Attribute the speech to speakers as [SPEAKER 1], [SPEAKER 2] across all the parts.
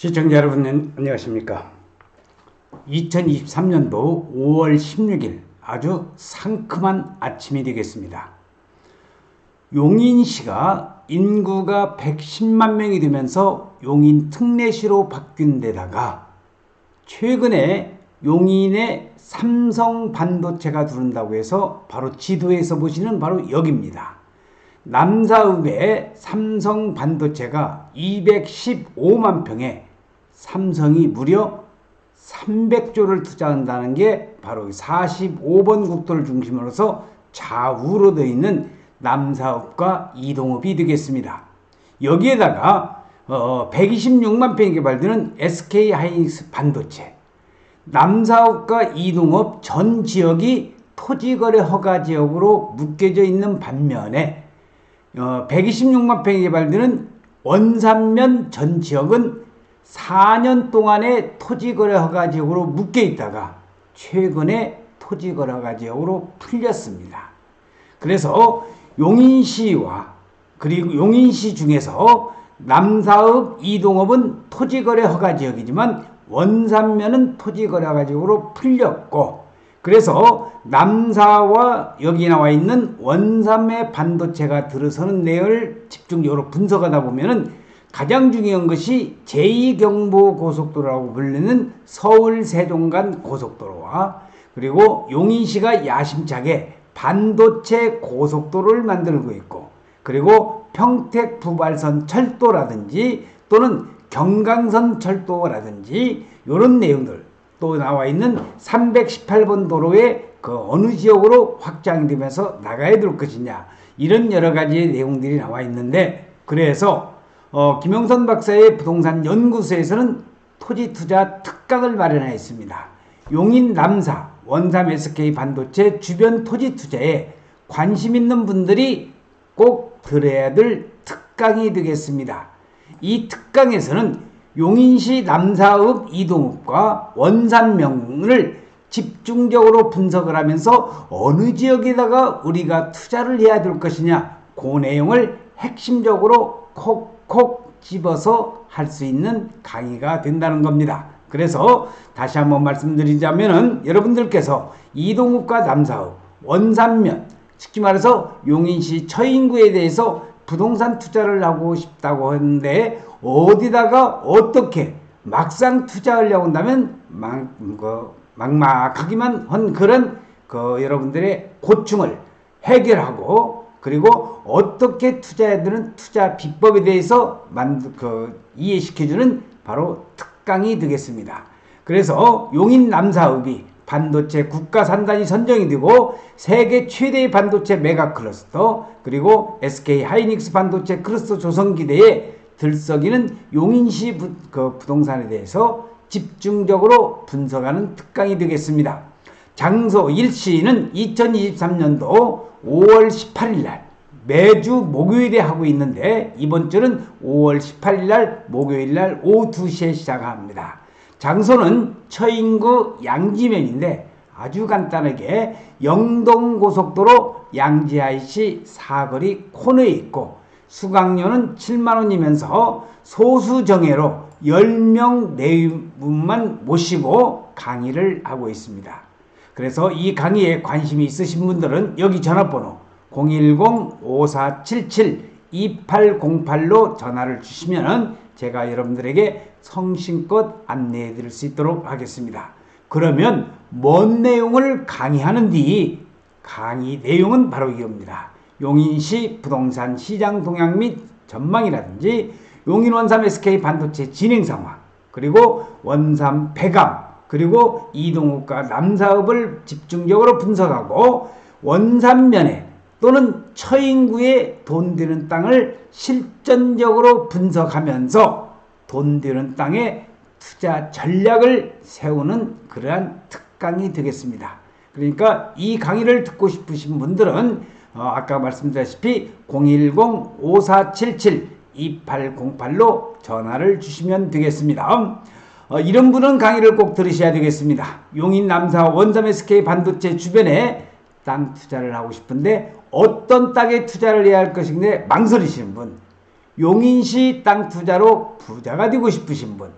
[SPEAKER 1] 시청자 여러분 안녕하십니까 2023년도 5월 16일 아주 상큼한 아침이 되겠습니다 용인시가 인구가 110만 명이 되면서 용인 특례시로 바뀐 데다가 최근에 용인에 삼성 반도체가 들어온다고 해서 바로 지도에서 보시는 바로 여기입니다. 남사읍에 삼성 반도체가 215만 평에 삼성이 무려 300조를 투자한다는 게 바로 45번 국도를 중심으로서 좌우로 되어 있는 남사읍과 이동읍이 되겠습니다. 여기에다가 어 126만 평이 개발되는 SK 하이닉스 반도체, 남사읍과 이동읍 전 지역이 토지거래 허가 지역으로 묶여져 있는 반면에 어 126만 평이 개발되는 원산면 전 지역은 4년 동안의 토지거래 허가 지역으로 묶여 있다가 최근에 토지거래 허가 지역으로 풀렸습니다. 그래서 용인시와 그리고 용인시 중에서 남사읍, 이동읍은 토지거래 허가 지역이지만 원산면은 토지거래 허가 지역으로 풀렸고 그래서 남사와 여기 나와 있는 원삼의 반도체가 들어서는 내용을 집중적으로 분석하다 보면은 가장 중요한 것이 제2경부고속도로라고 불리는 서울 세종간 고속도로와 그리고 용인시가 야심차게 반도체 고속도로를 만들고 있고 그리고 평택 부발선 철도라든지 또는 경강선 철도라든지 이런 내용들 또 나와 있는 318번 도로의 그 어느 지역으로 확장이 되면서 나가야 될 것이냐 이런 여러 가지 내용들이 나와 있는데 그래서 어, 김영선 박사의 부동산 연구소에서는 토지 투자 특강을 마련하였습니다. 용인 남사 원삼 SK 반도체 주변 토지 투자에 관심 있는 분들이 꼭 들어야 될 특강이 되겠습니다. 이 특강에서는 용인시 남사읍 이동읍과 원산명을 집중적으로 분석을 하면서 어느 지역에다가 우리가 투자를 해야 될 것이냐 그 내용을 핵심적으로 콕 콕 집어서 할 수 있는 강의가 된다는 겁니다. 그래서 다시 한번 말씀드리자면은 여러분들께서 이동읍과 남사읍, 원산면, 쉽게 말해서 용인시 처인구에 대해서 부동산 투자를 하고 싶다고 하는데 어디다가 어떻게 막상 투자하려고 한다면 막, 그, 막막하기만 한 그런 그 여러분들의 고충을 해결하고 그리고 어떻게 투자해야 되는 투자 비법에 대해서 만, 그, 이해시켜주는 바로 특강이 되겠습니다. 그래서 용인 남사읍이 반도체 국가 산단이 선정이 되고 세계 최대의 반도체 메가 클러스터 그리고 SK 하이닉스 반도체 클러스터 조성기대에 들썩이는 용인시 부, 그 부동산에 대해서 집중적으로 분석하는 특강이 되겠습니다. 장소 일시는 2023년도 5월 18일 날 매주 목요일에 하고 있는데 이번 주는 5월 18일 날 목요일 날 오후 2시에 시작합니다. 장소는 처인구 양지면인데 아주 간단하게 영동고속도로 양지IC 사거리 코너에 있고 수강료는 7만원이면서 소수정예로 10명 내분만 모시고 강의를 하고 있습니다. 그래서 이 강의에 관심이 있으신 분들은 여기 전화번호 010-5477-2808로 전화를 주시면 제가 여러분들에게 성심껏 안내해 드릴 수 있도록 하겠습니다. 그러면 뭔 내용을 강의하는지 강의 내용은 바로 이겁니다. 용인시 부동산 시장 동향 및 전망이라든지 용인 원삼 SK 반도체 진행 상황 그리고 원삼 폐감 그리고 이동욱과 남사업을 집중적으로 분석하고 원산면에 또는 처인구에 돈 되는 땅을 실전적으로 분석하면서 돈 되는 땅에 투자 전략을 세우는 그러한 특강이 되겠습니다. 그러니까 이 강의를 듣고 싶으신 분들은 어, 아까 말씀드렸다시피 010-5477-2808로 전화를 주시면 되겠습니다. 어, 이런 분은 강의를 꼭 들으셔야 되겠습니다. 용인 남사 원점 SK 반도체 주변에 땅 투자를 하고 싶은데 어떤 땅에 투자를 해야 할 것인데 망설이시는 분, 용인시 땅 투자로 부자가 되고 싶으신 분,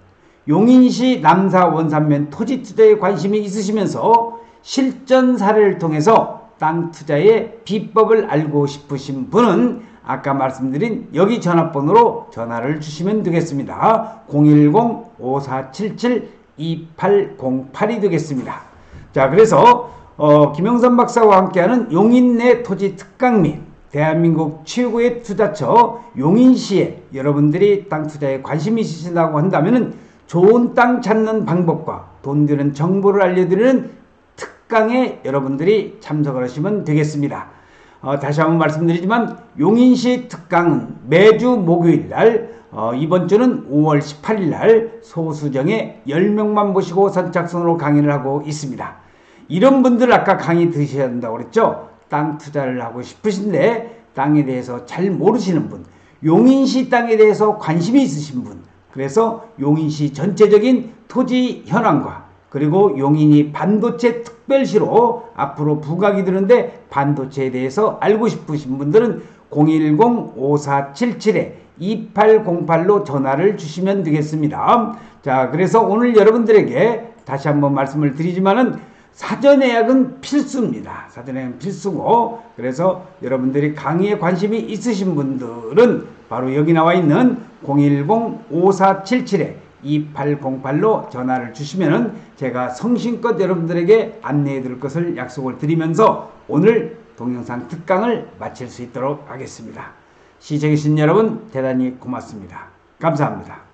[SPEAKER 1] 용인시 남사 원산면 토지 투자에 관심이 있으시면서 실전 사례를 통해서 땅 투자의 비법을 알고 싶으신 분은 아까 말씀드린 여기 전화번호로 전화를 주시면 되겠습니다. 010-5477-2808이 되겠습니다. 자, 그래서 어, 김영선 박사와 함께하는 용인 내 토지 특강 및 대한민국 최고의 투자처 용인시에 여러분들이 땅 투자에 관심이 있으신다고 한다면은 좋은 땅 찾는 방법과 돈 드는 정보를 알려드리는 특강에 여러분들이 참석을 하시면 되겠습니다. 어, 다시 한번 말씀드리지만 용인시 특강은 매주 목요일 날 어, 이번 주는 5월 18일 날 소수정에 10명만 모시고 선착순으로 강의를 하고 있습니다. 이런 분들 아까 강의 들으셔야 된다고 그랬죠? 땅 투자를 하고 싶으신데 땅에 대해서 잘 모르시는 분, 용인시 땅에 대해서 관심이 있으신 분, 그래서 용인시 전체적인 토지 현황과 그리고 용인이 반도체 특별시로 앞으로 부각이 되는데 반도체에 대해서 알고 싶으신 분들은 010-5477-2808로 전화를 주시면 되겠습니다. 자, 그래서 오늘 여러분들에게 다시 한번 말씀을 드리지만은 사전 예약은 필수입니다. 사전 예약은 필수고 그래서 여러분들이 강의에 관심이 있으신 분들은 바로 여기 나와 있는 010-5477-2808로 전화를 주시면은 제가 성심껏 여러분들에게 안내해 드릴 것을 약속을 드리면서 오늘 동영상 특강을 마칠 수 있도록 하겠습니다. 시청해주신 여러분 대단히 고맙습니다. 감사합니다.